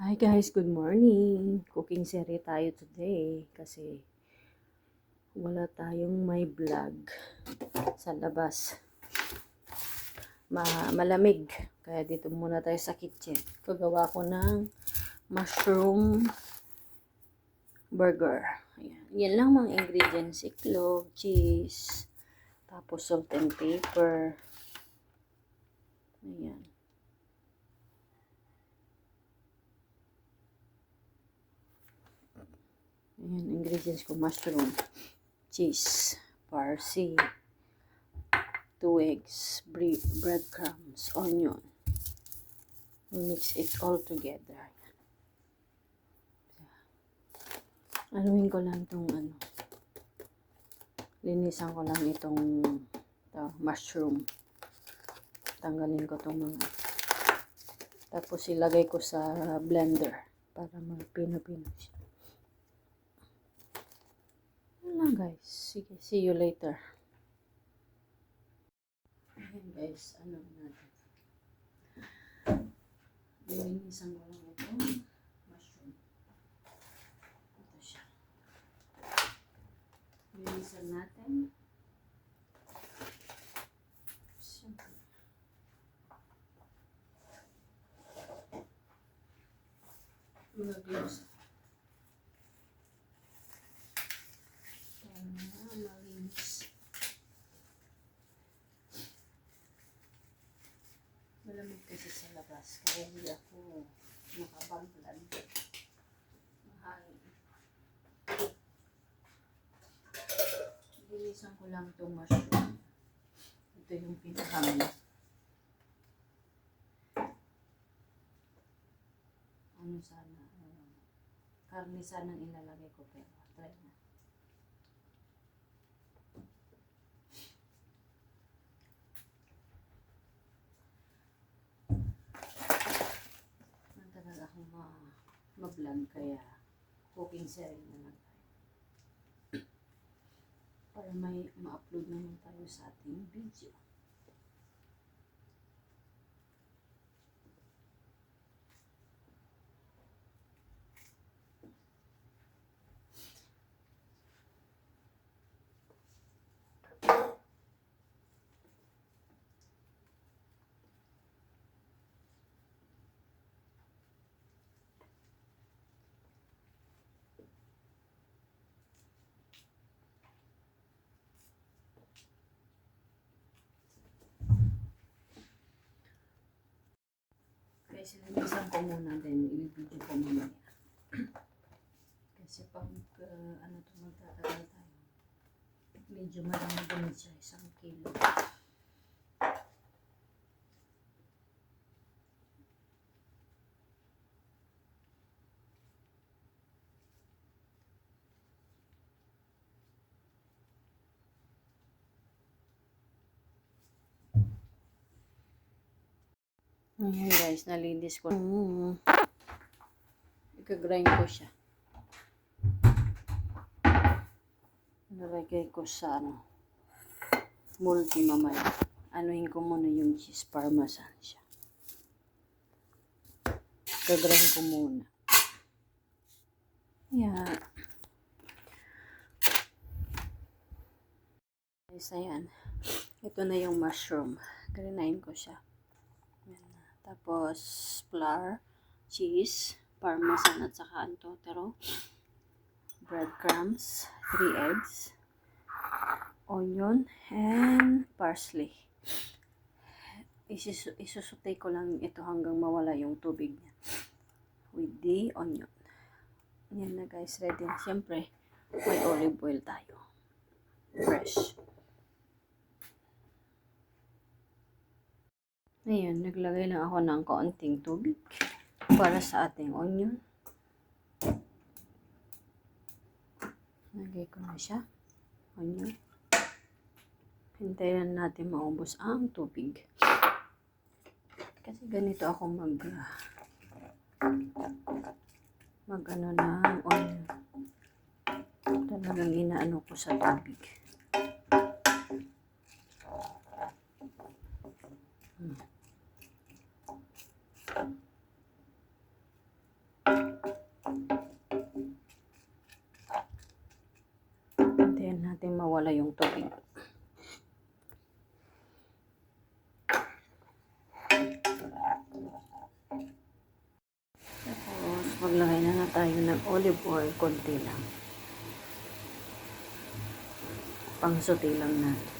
Hi guys, good morning. Cooking series tayo today kasi wala tayong may vlog sa labas. Ma malamig. Kaya dito muna tayo sa kitchen. Kagawa ko ng mushroom burger. Ayan. Yan lang mga ingredients. Iklog, cheese, tapos salt and pepper. Ayan. Ayan, ingredients ko. Mushroom, cheese, parsley, two eggs, bre- breadcrumbs, onion. We mix it all together. Anuhin ko lang itong ano. Linisan ko lang itong ito, mushroom. Tanggalin ko itong mga tapos ilagay ko sa blender para magpino-pino siya. Yun lang guys. Sige, see you later. Ayan guys, ano natin. Linisan ko lang ito. Mushroom. Ito siya. Linisan natin. Siyempre. Mag-gloves. Para malinis. Malamig kasi sa labas. Kaya hindi ako nakabanglan. Mahangin. Linisan ko lang itong mushroom. Ito yung pinakami. Ano sana? ano, karne sana ang ilalagay ko pero try na. Ma-vlog kaya cooking series na lang tayo. Para may ma-upload naman tayo sa ating video. Kaya sinanisan ko muna din, i-video ko muna. Kasi pag uh, ano to magtatagal tayo, medyo marami din siya, isang kilo. Ayan guys, nalinis ko. Mm. Ika-grind ko siya. Nalagay ko sa ano, multi mamaya. Anuhin ko muna yung cheese parmesan siya. Ika-grind ko muna. Ayan. Guys, ayan. Ito na yung mushroom. Grinain ko siya. Tapos, flour, cheese, parmesan at saka antotero, breadcrumbs, 3 eggs, onion, and parsley. Isus isusutay ko lang ito hanggang mawala yung tubig niya with the onion. Yan na guys, ready. Siyempre, may olive oil tayo. Fresh. Ayan, naglagay lang ako ng kaunting tubig para sa ating onion. Lagay ko na siya. Onion. Hintayin natin maubos ang tubig. Kasi ganito ako mag mag ano ng onion. Talagang inaano ko sa tubig. Mawala yung tubig. Tapos, maglagay na na tayo ng olive oil, konti lang. Pang lang natin.